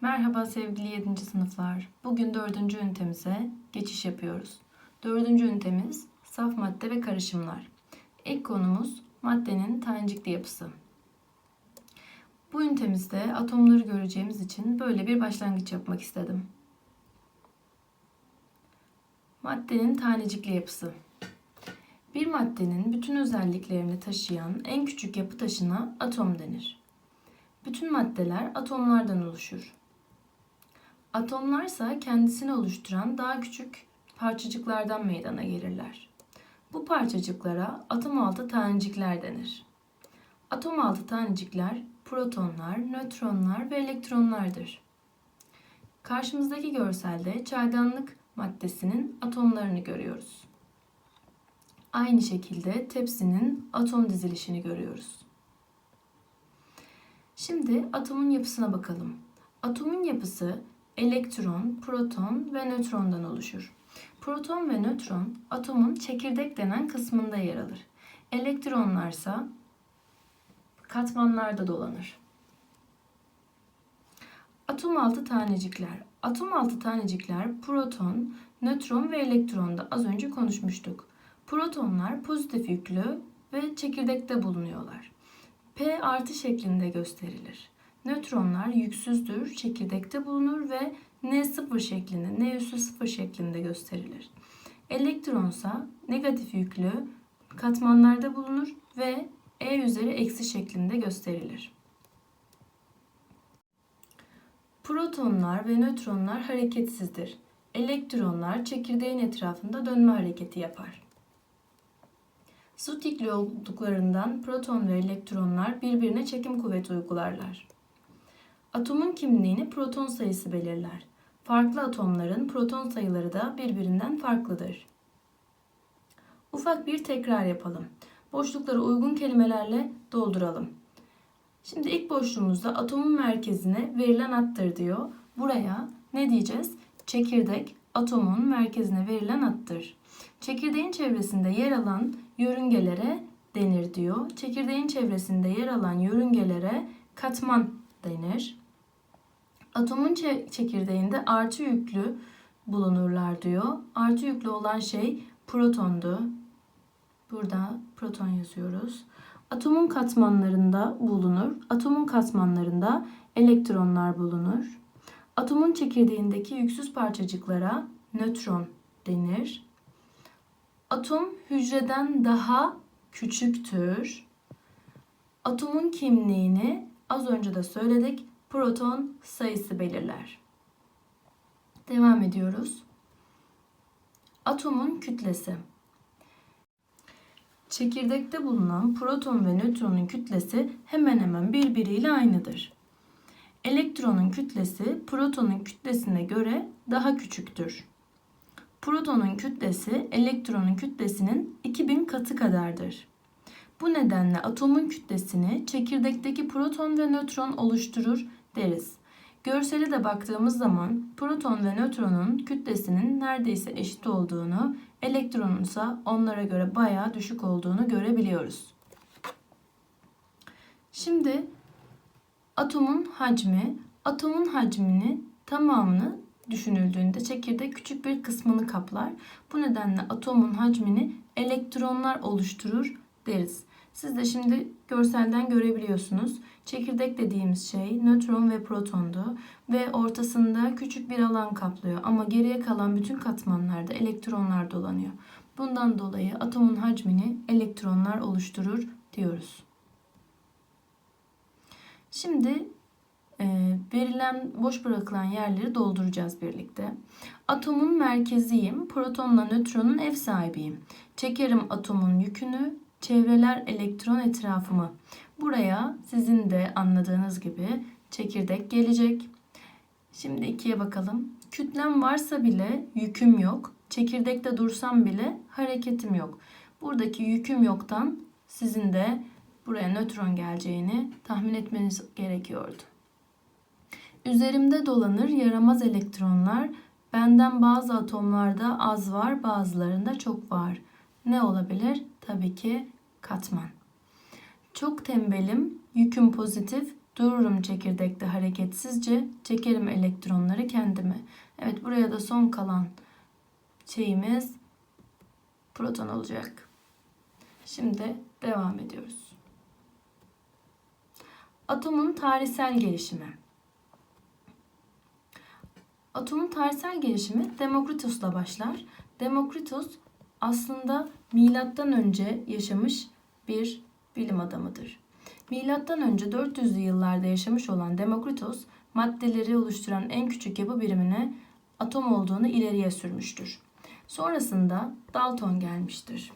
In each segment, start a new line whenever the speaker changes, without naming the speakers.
Merhaba sevgili 7. sınıflar. Bugün 4. ünitemize geçiş yapıyoruz. 4. ünitemiz saf madde ve karışımlar. İlk konumuz maddenin tanecikli yapısı. Bu ünitemizde atomları göreceğimiz için böyle bir başlangıç yapmak istedim. Maddenin tanecikli yapısı. Bir maddenin bütün özelliklerini taşıyan en küçük yapı taşına atom denir. Bütün maddeler atomlardan oluşur. Atomlarsa kendisini oluşturan daha küçük parçacıklardan meydana gelirler. Bu parçacıklara atom altı tanecikler denir. Atom altı tanecikler protonlar, nötronlar ve elektronlardır. Karşımızdaki görselde çaydanlık maddesinin atomlarını görüyoruz. Aynı şekilde tepsinin atom dizilişini görüyoruz. Şimdi atomun yapısına bakalım. Atomun yapısı elektron, proton ve nötrondan oluşur. Proton ve nötron atomun çekirdek denen kısmında yer alır. Elektronlarsa katmanlarda dolanır. Atom altı tanecikler. Atom altı tanecikler proton, nötron ve elektronda az önce konuşmuştuk. Protonlar pozitif yüklü ve çekirdekte bulunuyorlar. P artı şeklinde gösterilir. Nötronlar yüksüzdür, çekirdekte bulunur ve N0 şeklinde, N üssü 0 şeklinde gösterilir. Elektronsa negatif yüklü katmanlarda bulunur ve E üzeri eksi şeklinde gösterilir. Protonlar ve nötronlar hareketsizdir. Elektronlar çekirdeğin etrafında dönme hareketi yapar. Su tikli olduklarından proton ve elektronlar birbirine çekim kuvveti uygularlar. Atomun kimliğini proton sayısı belirler. Farklı atomların proton sayıları da birbirinden farklıdır. Ufak bir tekrar yapalım. Boşlukları uygun kelimelerle dolduralım. Şimdi ilk boşluğumuzda atomun merkezine verilen attır diyor. Buraya ne diyeceğiz? Çekirdek atomun merkezine verilen attır. Çekirdeğin çevresinde yer alan yörüngelere denir diyor. Çekirdeğin çevresinde yer alan yörüngelere katman denir. Atomun çekirdeğinde artı yüklü bulunurlar diyor. Artı yüklü olan şey protondu. Burada proton yazıyoruz. Atomun katmanlarında bulunur. Atomun katmanlarında elektronlar bulunur. Atomun çekirdeğindeki yüksüz parçacıklara nötron denir. Atom hücreden daha küçüktür. Atomun kimliğini az önce de söyledik. Proton sayısı belirler. Devam ediyoruz. Atomun kütlesi. Çekirdekte bulunan proton ve nötronun kütlesi hemen hemen birbiriyle aynıdır. Elektronun kütlesi protonun kütlesine göre daha küçüktür. Protonun kütlesi elektronun kütlesinin 2000 katı kadardır. Bu nedenle atomun kütlesini çekirdekteki proton ve nötron oluşturur deriz. Görsele de baktığımız zaman proton ve nötronun kütlesinin neredeyse eşit olduğunu, elektronun ise onlara göre bayağı düşük olduğunu görebiliyoruz. Şimdi atomun hacmi, atomun hacmini tamamını düşünüldüğünde çekirdek küçük bir kısmını kaplar. Bu nedenle atomun hacmini elektronlar oluşturur deriz. Siz de şimdi görselden görebiliyorsunuz. Çekirdek dediğimiz şey nötron ve protondu ve ortasında küçük bir alan kaplıyor ama geriye kalan bütün katmanlarda elektronlar dolanıyor. Bundan dolayı atomun hacmini elektronlar oluşturur diyoruz. Şimdi e, verilen boş bırakılan yerleri dolduracağız birlikte. Atomun merkeziyim. Protonla nötronun ev sahibiyim. Çekerim atomun yükünü. Çevreler elektron etrafımı. Buraya sizin de anladığınız gibi çekirdek gelecek. Şimdi ikiye bakalım. Kütlem varsa bile yüküm yok. Çekirdekte dursam bile hareketim yok. Buradaki yüküm yoktan sizin de buraya nötron geleceğini tahmin etmeniz gerekiyordu. Üzerimde dolanır yaramaz elektronlar. Benden bazı atomlarda az var, bazılarında çok var. Ne olabilir? Tabii ki katman. Çok tembelim, yüküm pozitif, Dururum çekirdekte hareketsizce, çekerim elektronları kendime. Evet buraya da son kalan şeyimiz proton olacak. Şimdi devam ediyoruz. Atomun tarihsel gelişimi. Atomun tarihsel gelişimi Demokritos'la başlar. Demokritos aslında milattan önce yaşamış bir bilim adamıdır. Milattan önce 400'lü yıllarda yaşamış olan Demokritos, maddeleri oluşturan en küçük yapı birimine atom olduğunu ileriye sürmüştür. Sonrasında Dalton gelmiştir.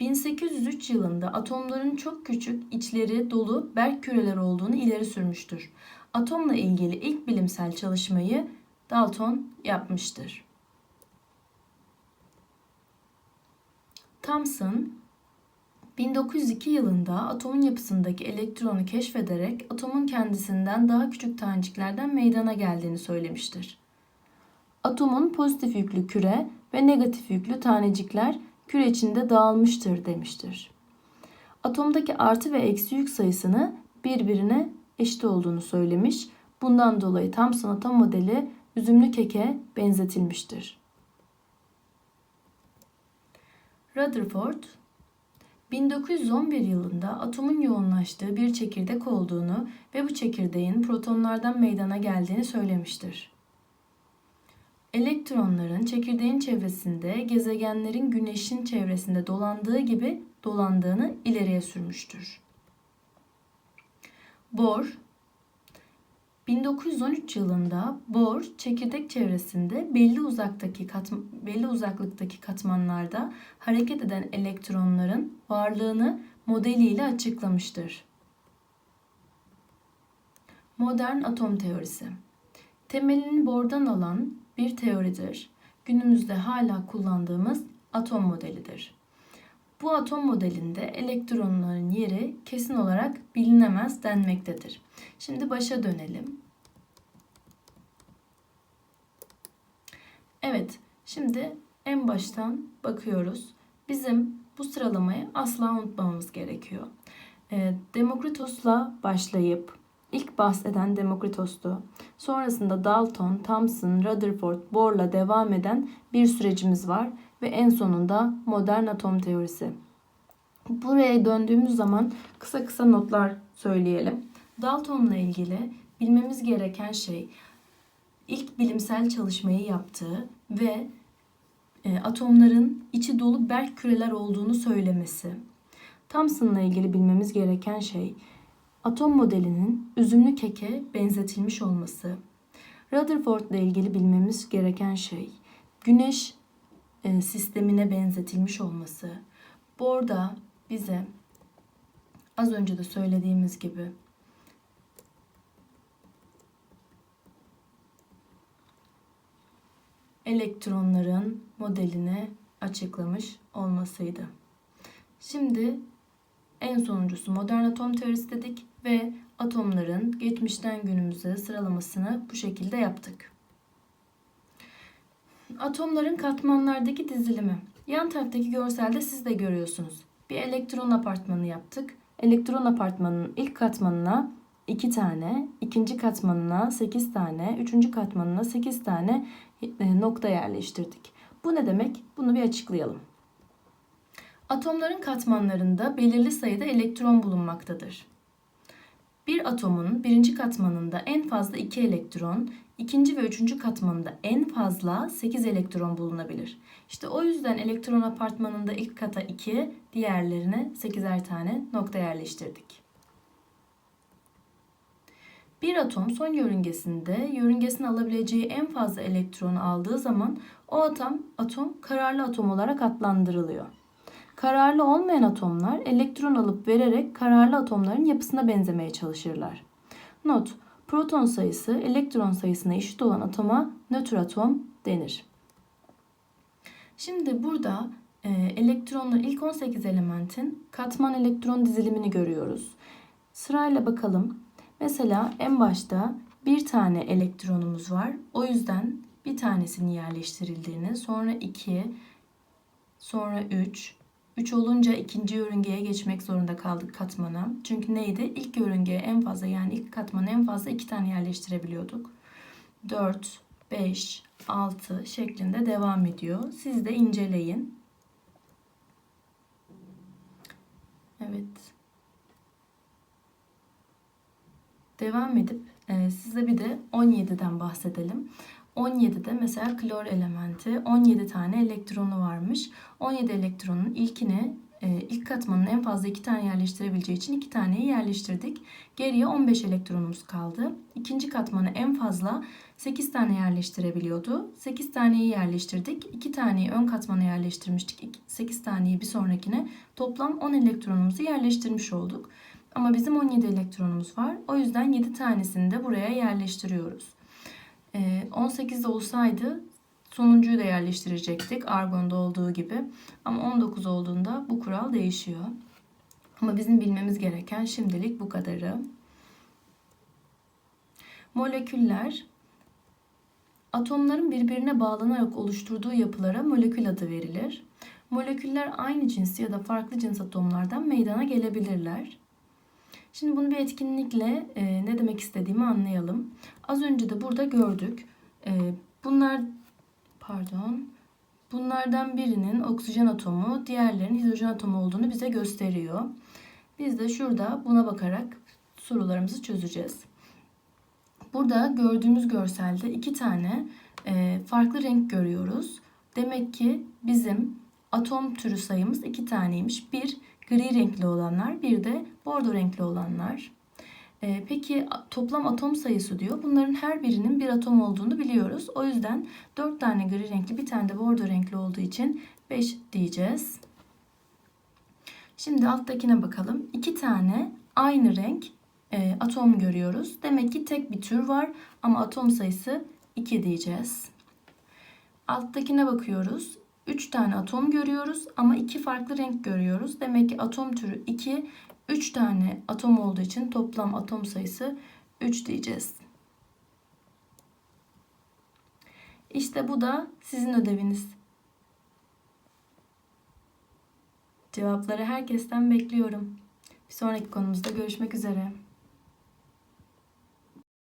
1803 yılında atomların çok küçük, içleri dolu berk küreler olduğunu ileri sürmüştür. Atomla ilgili ilk bilimsel çalışmayı Dalton yapmıştır. Thomson 1902 yılında atomun yapısındaki elektronu keşfederek atomun kendisinden daha küçük taneciklerden meydana geldiğini söylemiştir. Atomun pozitif yüklü küre ve negatif yüklü tanecikler küre içinde dağılmıştır demiştir. Atomdaki artı ve eksi yük sayısını birbirine eşit olduğunu söylemiş. Bundan dolayı Thomson atom modeli üzümlü keke benzetilmiştir. Rutherford 1911 yılında atomun yoğunlaştığı bir çekirdek olduğunu ve bu çekirdeğin protonlardan meydana geldiğini söylemiştir. Elektronların çekirdeğin çevresinde gezegenlerin güneşin çevresinde dolandığı gibi dolandığını ileriye sürmüştür. Bohr 1913 yılında Bohr çekirdek çevresinde belli uzaktaki katm belli uzaklıktaki katmanlarda hareket eden elektronların varlığını modeliyle açıklamıştır. Modern atom teorisi temelini Bohr'dan alan bir teoridir. Günümüzde hala kullandığımız atom modelidir. Bu atom modelinde elektronların yeri kesin olarak bilinemez denmektedir. Şimdi başa dönelim. Evet, şimdi en baştan bakıyoruz. Bizim bu sıralamayı asla unutmamamız gerekiyor. E, Demokritos'la başlayıp ilk bahseden Demokritos'tu. Sonrasında Dalton, Thomson, Rutherford, Bohr'la devam eden bir sürecimiz var ve en sonunda modern atom teorisi. Buraya döndüğümüz zaman kısa kısa notlar söyleyelim. Dalton'la ilgili bilmemiz gereken şey ilk bilimsel çalışmayı yaptığı ve e, atomların içi dolu berk küreler olduğunu söylemesi. Thomson'la ilgili bilmemiz gereken şey atom modelinin üzümlü keke benzetilmiş olması. Rutherford'la ilgili bilmemiz gereken şey güneş sistemine benzetilmiş olması. Borda bize az önce de söylediğimiz gibi elektronların modelini açıklamış olmasıydı. Şimdi en sonuncusu modern atom teorisi dedik ve atomların geçmişten günümüze sıralamasını bu şekilde yaptık. Atomların katmanlardaki dizilimi. Yan taraftaki görselde siz de görüyorsunuz. Bir elektron apartmanı yaptık. Elektron apartmanının ilk katmanına 2 tane, ikinci katmanına 8 tane, üçüncü katmanına 8 tane e, nokta yerleştirdik. Bu ne demek? Bunu bir açıklayalım. Atomların katmanlarında belirli sayıda elektron bulunmaktadır. Bir atomun birinci katmanında en fazla 2 elektron, ikinci ve üçüncü katmanında en fazla 8 elektron bulunabilir. İşte o yüzden elektron apartmanında ilk kata 2, diğerlerine 8'er tane nokta yerleştirdik. Bir atom son yörüngesinde yörüngesine alabileceği en fazla elektronu aldığı zaman o atom, atom kararlı atom olarak adlandırılıyor. Kararlı olmayan atomlar elektron alıp vererek kararlı atomların yapısına benzemeye çalışırlar. Not: Proton sayısı elektron sayısına eşit olan atoma nötr atom denir. Şimdi burada e, elektronlu ilk 18 elementin katman elektron dizilimini görüyoruz. Sırayla bakalım. Mesela en başta bir tane elektronumuz var. O yüzden bir tanesini yerleştirildiğini, sonra 2, sonra 3, 3 olunca ikinci yörüngeye geçmek zorunda kaldık katmana. Çünkü neydi? İlk yörüngeye en fazla yani ilk katmana en fazla 2 tane yerleştirebiliyorduk. 4, 5, 6 şeklinde devam ediyor. Siz de inceleyin. Evet. Devam edip e, size bir de 17'den bahsedelim. 17'de mesela klor elementi 17 tane elektronu varmış. 17 elektronun ilkini e, ilk katmanın en fazla 2 tane yerleştirebileceği için 2 taneyi yerleştirdik. Geriye 15 elektronumuz kaldı. İkinci katmanı en fazla 8 tane yerleştirebiliyordu. 8 taneyi yerleştirdik. 2 taneyi ön katmana yerleştirmiştik. 8 taneyi bir sonrakine toplam 10 elektronumuzu yerleştirmiş olduk. Ama bizim 17 elektronumuz var. O yüzden 7 tanesini de buraya yerleştiriyoruz. 18'de olsaydı sonuncuyu da yerleştirecektik argonda olduğu gibi. Ama 19 olduğunda bu kural değişiyor. Ama bizim bilmemiz gereken şimdilik bu kadarı. Moleküller atomların birbirine bağlanarak oluşturduğu yapılara molekül adı verilir. Moleküller aynı cins ya da farklı cins atomlardan meydana gelebilirler. Şimdi bunu bir etkinlikle e, ne demek istediğimi anlayalım. Az önce de burada gördük. E, bunlar pardon. Bunlardan birinin oksijen atomu, diğerlerinin hidrojen atomu olduğunu bize gösteriyor. Biz de şurada buna bakarak sorularımızı çözeceğiz. Burada gördüğümüz görselde iki tane e, farklı renk görüyoruz. Demek ki bizim atom türü sayımız iki taneymiş. Bir gri renkli olanlar, bir de bordo renkli olanlar. Ee, peki toplam atom sayısı diyor. Bunların her birinin bir atom olduğunu biliyoruz. O yüzden 4 tane gri renkli, bir tane de bordo renkli olduğu için 5 diyeceğiz. Şimdi alttakine bakalım. 2 tane aynı renk e, atom görüyoruz. Demek ki tek bir tür var ama atom sayısı 2 diyeceğiz. Alttakine bakıyoruz. 3 tane atom görüyoruz ama 2 farklı renk görüyoruz. Demek ki atom türü 2, 3 tane atom olduğu için toplam atom sayısı 3 diyeceğiz. İşte bu da sizin ödeviniz. Cevapları herkesten bekliyorum. Bir sonraki konumuzda görüşmek üzere.